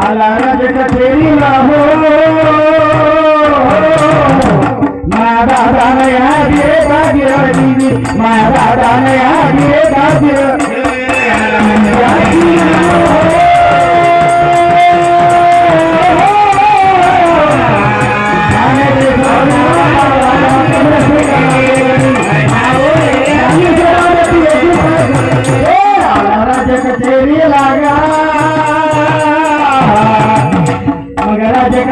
आला राज कचेरी हो माझा दानया गे भाग्यवती माझा दानया गे राज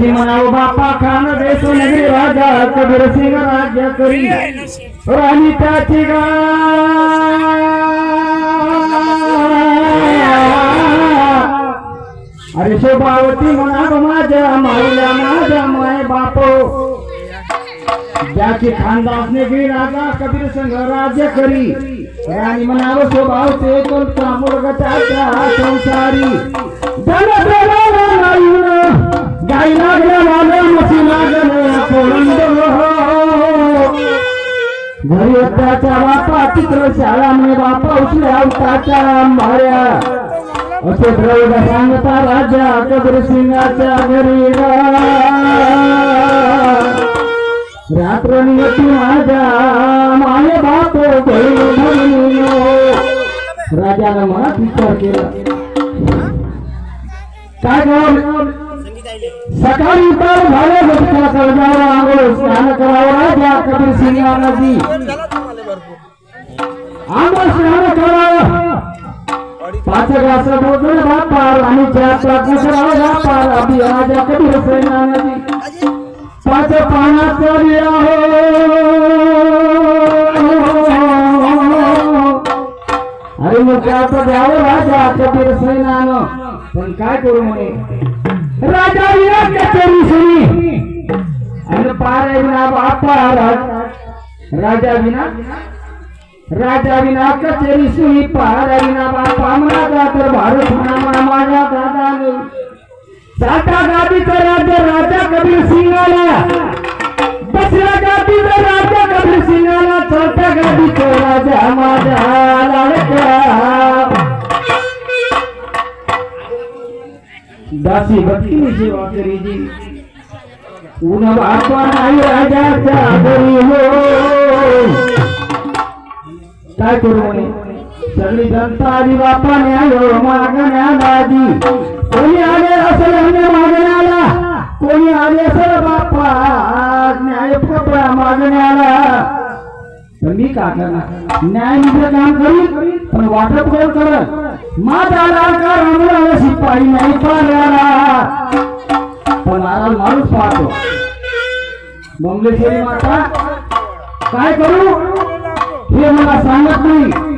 ज्याची म्हणाव बापा खान देश नगरी राजा कबीर सिंग राज्य करी. राणी त्याची गा अरे शोभावती म्हणाव माझ्या माईला माझ्या माय बापो. ज्याची खानदासने गिरी राजा कबीर संघ राज्य करी. राणी म्हणावं स्वभावचे कोणता मुलगा त्याच्या संसारी. घरी त्याच्या बापा चित्र शाळा बापा उठल्या अवताच्या भाऱ्या असे सांगता राजा कबीर सिंगाच्या घरी रात्र नियती माझ्या माय बाप राजाला मनात विचार केला. काय सकाळी उठाव झाले बसला कर्जावर आंघोळ स्नान करावं कबीर सिंगा नदी आंघोळ स्नान करावं. पाच ग्लास बोलून बापार आणि चार प्रार्थना करावं कबीर सिंगा नदी पाच पानाचा विरा हो. अरे मग त्याचं द्यावं राजा कबीर सैनानं पण काय करू म्हणे? राजा विना कचेरी सुनी. आणि पार विना बापा राजा विना राजा विना कचेरी सुनी पार विना बापा माझा तर भारत म्हणा माझ्या दादाने. साता गादीचा राजा राजा कबीर सिंगाला दसऱ्या गादीचा राजा कबीर सिंगाला चौथ्या गादीचा राजा माझा दासी भक्तीने सेवा करी जी. ऊन बापा नाही राजाच्या घरी हो. काय करू म्हणे? सगळी जनता आली बापाने आलो मागण्या दादी. कोणी आले असेल अन्य मागण्याला? कोणी आले असेल बापा? न्याय कपडा मागण्याला. तर मी का करणार न्याय म्हणजे काम करीन पण वाटप कोण करत? माझा लाडका शिपाई नाही पाण्याला पण महाराज माणूस पाहतो. बंगलेश्वरी माता काय करू? हे मला सांगत नाही.